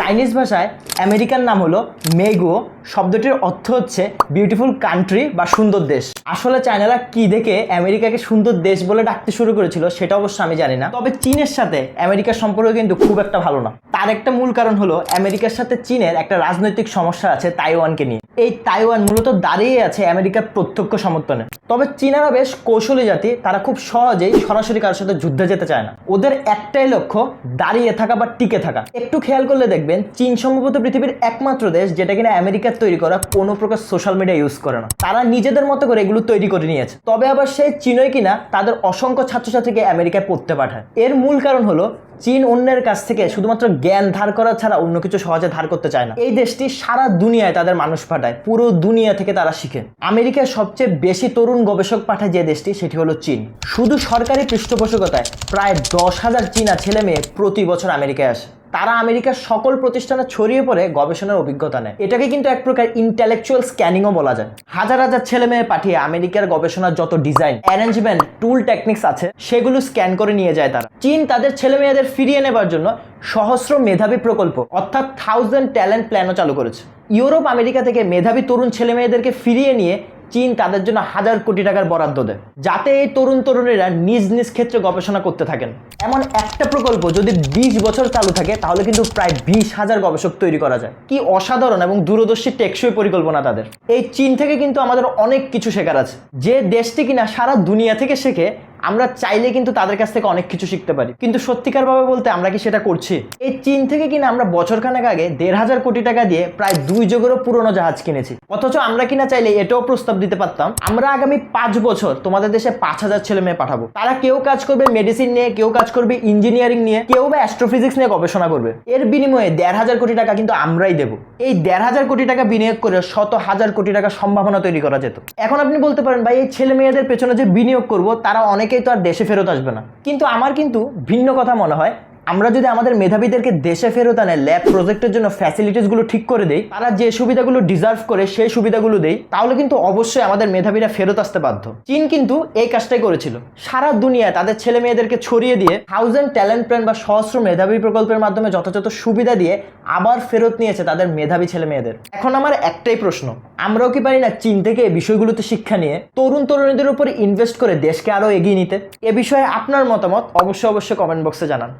Chinese ভাষায় আমেরিকার নাম হলো মেগো। শব্দটির অর্থ হচ্ছে বিউটিফুল কান্ট্রি বা সুন্দর দেশ। আসলে চায়নারা কি দেখে আমেরিকাকে সুন্দর দেশ বলে ডাকতে শুরু করেছিল সেটা অবশ্য আমি জানি না। তবে চীনের সাথে আমেরিকার সম্পর্ক কিন্তু খুব একটা ভালো না। তার একটা মূল কারণ হলো আমেরিকার সাথে চীনের একটা রাজনৈতিক সমস্যা আছে তাইওয়ানকে নিয়ে। এই তাইওয়ান মূলত দাঁড়িয়ে আছে আমেরিকার প্রত্যক্ষ সমর্থনে। তবে চীনারা বেশ কৌশলী জাতি, তারা খুব সহজেই সরাসরি কারোর সাথে যুদ্ধে যেতে চায় না। ওদের একটাই লক্ষ্য, দাঁড়িয়ে থাকা বা টিকে থাকা। একটু খেয়াল করলে দেখবেন, চীন সম্ভবত পৃথিবীর একমাত্র দেশ যেটা কিনা আমেরিকার তৈরি করা কোনো প্রকার সোশ্যাল মিডিয়া ইউজ করে না। তারা নিজেদের মতো করে এগুলো তৈরি করে নিয়েছে। তবে আবার সেই চীনই কিনা তাদের অসংখ্য ছাত্রছাত্রীকে আমেরিকায় পড়তে পাঠায়। এর মূল কারণ হলো, চীন অন্যের কাছ থেকে শুধুমাত্র জ্ঞান ধার করা ছাড়া অন্য কিছু সহজে ধার করতে চায় না। এই দেশটি সারা দুনিয়ায় তাদের মানুষ পাঠায়, পুরো দুনিয়া থেকে তারা শিখে। আমেরিকার সবচেয়ে বেশি তরুণ গবেষক পাঠায় যে দেশটি, সেটি হলো চীন। শুধু সরকারি পৃষ্ঠপোষকতায় প্রায় দশ হাজার চীনা ছেলে মেয়ে প্রতি বছর আমেরিকায় আসে। তারা আমেরিকার সকল প্রতিষ্ঠানে ছড়িয়ে পড়ে গবেষণার অভিজ্ঞতা নেয়। এটাকে কিন্তু এক প্রকার ইন্টেলেকচুয়াল স্ক্যানিংও বলা যায়। হাজার হাজার ছেলে মেয়ে পাঠিয়ে আমেরিকার গবেষণার যত ডিজাইন অ্যারেঞ্জমেন্ট টুল টেকনিক্স আছে, সেগুলো স্ক্যান করে নিয়ে যায় তারা। চীন তাদের ছেলে মেয়েদের ফিরিয়ে নেবার জন্য সহস্র মেধাবী প্রকল্প, অর্থাৎ থাউজেন্ড ট্যালেন্ট প্ল্যানও চালু করেছে। ইউরোপ, আমেরিকা থেকে মেধাবী তরুণ ছেলে মেয়েদেরকে ফিরিয়ে নিয়ে চীন তাদের জন্য হাজার কোটি টাকার বরাদ্দ দেয়। যাতে এই তরুণ তরুণীরা নিজ নিজ ক্ষেত্রে গবেষণা করতে থাকেন। এমন একটা প্রকল্প যদি বিশ বছর চালু থাকে, তাহলে কিন্তু প্রায় বিশ হাজার গবেষক তৈরি করা যায়। কি অসাধারণ এবং দূরদর্শী টেকসই পরিকল্পনা তাদের। এই চীন থেকে কিন্তু আমাদের অনেক কিছু শেখার আছে। যে দেশটি কিনা সারা দুনিয়া থেকে শেখে আমরা চাইলে কিন্তু তাদের কাছ থেকে অনেক কিছু শিখতে পারি। কিন্তু সত্যিকার ভাবে বলতে আমরা কি সেটা করছি? এই চীন থেকে কিনা আমরা বছরখানেক আগে দেড় হাজার কোটি টাকা দিয়ে প্রায় দুই যুগেরও পুরনো জাহাজ কিনেছি। অথচ আমরা কিনা চাইলে এটাও প্রস্তাব দিতে পারতাম, আমরা আগামী পাঁচ বছর তোমাদের দেশে পাঁচ হাজার ছেলে মেয়ে পাঠাবো। তারা কেউ কাজ করবে মেডিসিন নিয়ে, কেউ কাজ করবে ইঞ্জিনিয়ারিং নিয়ে, কেউ বা অ্যাস্ট্রোফিজিক্স নিয়ে গবেষণা করবে। এর বিনিময়ে দেড় হাজার কোটি টাকা কিন্তু আমরাই দেবো। এই দেড় হাজার কোটি টাকা বিনিয়োগ করে শত হাজার কোটি টাকা সম্ভাবনা তৈরি করা যেত। এখন আপনি বলতে পারেন, ভাই, এই ছেলে মেয়েদের পেছনে যে বিনিয়োগ করব, তারা অনেকেই তো আর দেশে ফেরত আসবে না। কিন্তু আমার কিন্তু ভিন্ন কথা মনে হয়। আমরা যদি আমাদের মেধাবীদেরকে দেশে ফেরত আনে ল্যাব প্রজেক্টের জন্য ফ্যাসিলিটিসগুলো ঠিক করে দেই, তারা যে সুবিধাগুলো ডিজার্ভ করে সেই সুবিধাগুলো দেই, তাহলে কিন্তু অবশ্যই আমাদের মেধাবীরা ফেরত আসতে বাধ্য। চীন কিন্তু এই কাজটাই করেছিল। সারা দুনিয়ায় তাদের ছেলে মেয়েদেরকে ছড়িয়ে দিয়ে থাউজেন্ড ট্যালেন্ট প্ল্যান বা সহস্র মেধাবী প্রকল্পের মাধ্যমে যথাযথ সুবিধা দিয়ে আবার ফেরত নিয়েছে তাদের মেধাবী ছেলে মেয়েদের। এখন আমার একটাই প্রশ্ন, আমরাও কি পারি না চীন থেকে এই বিষয়গুলোতে শিক্ষা নিয়ে তরুণ তরুণীদের উপর ইনভেস্ট করে দেশকে আরও এগিয়ে নিতে? এ বিষয়ে আপনার মতামত অবশ্যই অবশ্যই কমেন্ট বক্সে জানান।